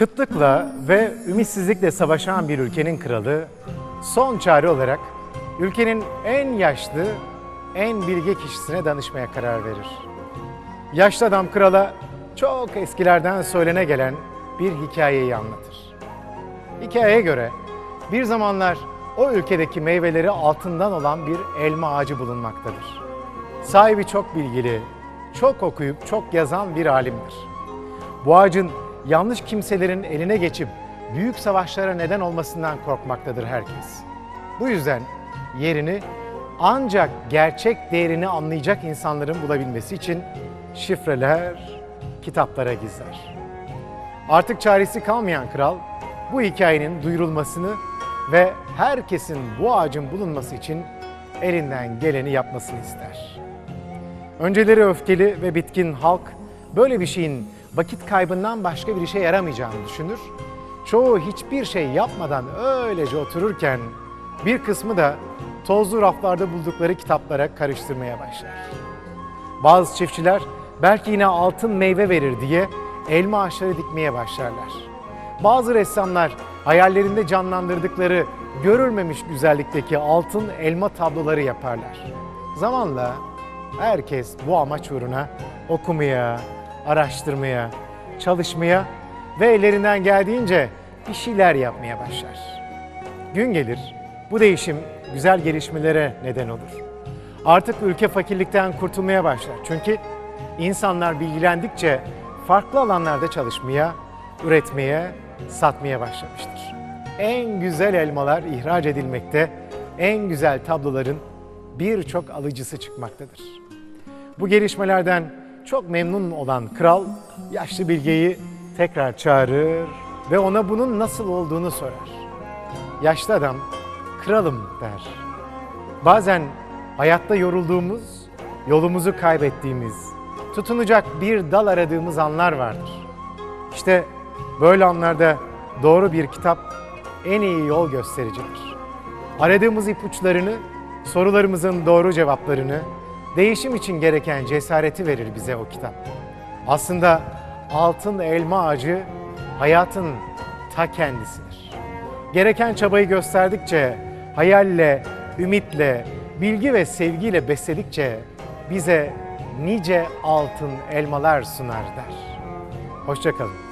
Kıtlıkla ve ümitsizlikle savaşan bir ülkenin kralı son çare olarak ülkenin en yaşlı, en bilge kişisine danışmaya karar verir. Yaşlı adam krala çok eskilerden söylene gelen bir hikayeyi anlatır. Hikayeye göre bir zamanlar o ülkedeki meyveleri altından olan bir elma ağacı bulunmaktadır. Sahibi çok bilgili, çok okuyup çok yazan bir alimdir. Bu ağacın yanlış kimselerin eline geçip büyük savaşlara neden olmasından korkmaktadır herkes. Bu yüzden yerini ancak gerçek değerini anlayacak insanların bulabilmesi için şifreler, kitaplara gizler. Artık çaresi kalmayan kral bu hikayenin duyurulmasını ve herkesin bu ağacın bulunması için elinden geleni yapmasını ister. Önceleri öfkeli ve bitkin halk böyle bir şeyin vakit kaybından başka bir işe yaramayacağını düşünür. Çoğu hiçbir şey yapmadan öylece otururken bir kısmı da tozlu raflarda buldukları kitaplara karıştırmaya başlar. Bazı çiftçiler belki yine altın meyve verir diye elma ağaçları dikmeye başlarlar. Bazı ressamlar hayallerinde canlandırdıkları görülmemiş güzellikteki altın elma tabloları yaparlar. Zamanla herkes bu amaç uğruna okumaya, araştırmaya, çalışmaya ve ellerinden geldiğince bir şeyler yapmaya başlar. Gün gelir bu değişim güzel gelişmelere neden olur. Artık ülke fakirlikten kurtulmaya başlar. Çünkü insanlar bilgilendikçe farklı alanlarda çalışmaya, üretmeye, satmaya başlamıştır. En güzel elmalar ihraç edilmekte, en güzel tabloların birçok alıcısı çıkmaktadır. Bu gelişmelerden çok memnun olan kral yaşlı bilgeyi tekrar çağırır ve ona bunun nasıl olduğunu sorar. Yaşlı adam kralım der. Bazen hayatta yorulduğumuz, yolumuzu kaybettiğimiz, tutunacak bir dal aradığımız anlar vardır. İşte böyle anlarda doğru bir kitap en iyi yol göstericidir. Aradığımız ipuçlarını, sorularımızın doğru cevaplarını, değişim için gereken cesareti verir bize o kitap. Aslında altın elma ağacı hayatın ta kendisidir. Gereken çabayı gösterdikçe, hayalle, ümitle, bilgi ve sevgiyle besledikçe bize nice altın elmalar sunar der. Hoşçakalın.